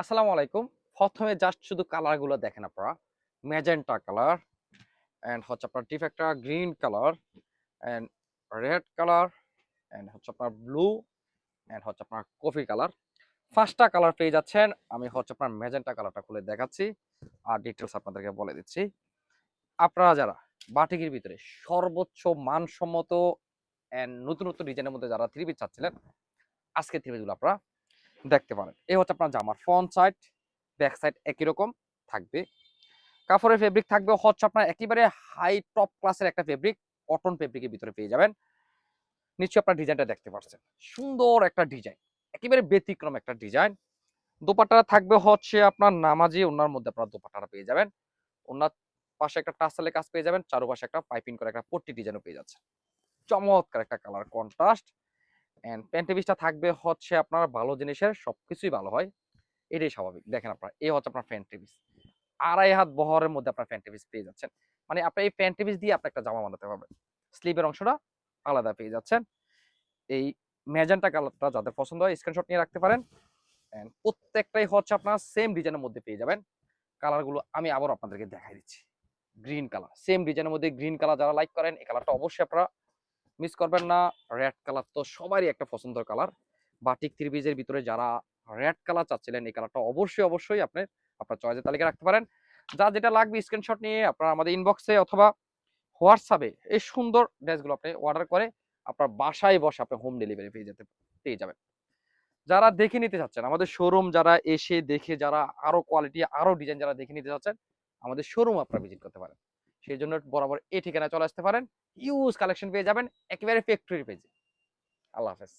আসসালামু আলাইকুম। প্রথমে জাস্ট শুধু কালারগুলো দেখেন আপনারা। ম্যাজেন্টা কালার অ্যান্ড হচ্ছে আপনার ডিফেক্টা green colour and red colour and হচ্ছে আপনার ব্লু অ্যান্ড হচ্ছে আপনার কফি কালার পাঁচটা কালার পেয়ে যাচ্ছেন, আমি হচ্ছে আপনার ম্যাজেন্টা কালারটা খুলে দেখাচ্ছি আর ডিটেলস আপনাদেরকে বলে দিচ্ছি। আপনারা যারা বাটিকের ভিতরে সর্বোচ্চ মানসম্মত অ্যান্ড নতুন নতুন ডিজাইনের মধ্যে যারা থ্রি পিস চাচ্ছিলেন আজকে থ্রি পিসগুলো আপনারা দেখতে পারেন। এই হচ্ছে আপনার জামার ফ্রন্ট সাইড ব্যাক সাইড একই রকম থাকবে। কাপড়ের ফেব্রিক থাকবে, হচ্ছে আপনার একেবারে হাই টপ ক্লাসের একটা ফেব্রিক কটন ফেব্রিকের ভিতরে পেয়ে যাবেন। নিশ্চয়ই আপনার ডিজাইনটা দেখতে পাচ্ছেন সুন্দর একটা ডিজাইন, একেবারে ব্যতিক্রম একটা ডিজাইন। দোপাট্টা থাকবে হচ্ছে আপনার নামাজি ওনার মধ্যে আপনার দোপাট্টাটা পেয়ে যাবেন। ওনার পাশে একটা টাসালে কাজ পেয়ে যাবেন, চারপাশে একটা পাইপিং করে একটা পট্টি ডিজাইনও পেয়ে যাচ্ছে চমৎকার একটা কালার কন্ট্রাস্ট এন্ড প্যান্টিপিসটা থাকবে হচ্ছে আপনার ভালো জিনিসের সবকিছুই ভালো হয়। এটাই স্বাভাবিক। দেখেন আপনারা, এই হচ্ছে আপনার প্যান্টিপিস আড়াই হাত বহরের মধ্যে আপনার প্যান্টিপিস পেয়ে যাচ্ছেন। মানে আপনার এই প্যান্টিপিস দিয়ে আপনি একটা জামা বানাতে পারবেন। স্লিভের অংশটা আলাদা পেয়ে যাচ্ছেন। এই ম্যাজেন্টা কালারটা যাদের পছন্দ হয় স্ক্রিনশট নিয়ে রাখতে পারেন। এন্ড প্রত্যেকটাই হচ্ছে আপনার সেম ডিজাইনের মধ্যে পেয়ে যাবেন। কালারগুলো আমি আবার আপনাদেরকে দেখাই দিচ্ছি। গ্রিন কালার সেম ডিজাইনের মধ্যে গ্রিন কালার যারা লাইক করেন, এই কালারটা অবশ্যই আপনারা মিস করবেন না রেড কালার তো সবারই একটা পছন্দের কালার বাটিক ত্রিবিজের ভিতরে যারা রেড কালার চাচ্ছিলেন, এই কালারটা অবশ্যই অবশ্যই আপনি, আপনার চয়েসের তালিকা রাখতে পারেন। যা যেটা লাগবে স্ক্রিনশট নিয়ে আপনার আমাদের ইনবক্সে অথবা হোয়াটসঅ্যাপে এই সুন্দর ড্রেসগুলো আপনি অর্ডার করে আপনার বাসায় বসে আপনি হোম ডেলিভারি পেয়ে যেতে, পেয়ে যাবেন। যারা দেখে নিতে চাচ্ছেন, আমাদের শোরুম যারা এসে দেখে, যারা আরও কোয়ালিটি আরও ডিজাইন যারা দেখে নিতে চাচ্ছেন, আমাদের শোরুম আপনারা ভিজিট করতে পারেন। সেই জন্য বরাবর এই ঠিকানায় চলে আসতে পারেন। ইউজ কালেকশন পেয়ে যাবেন। একেবারে ফ্যাক্টরি পেজে আল্লাহ হাফেজ।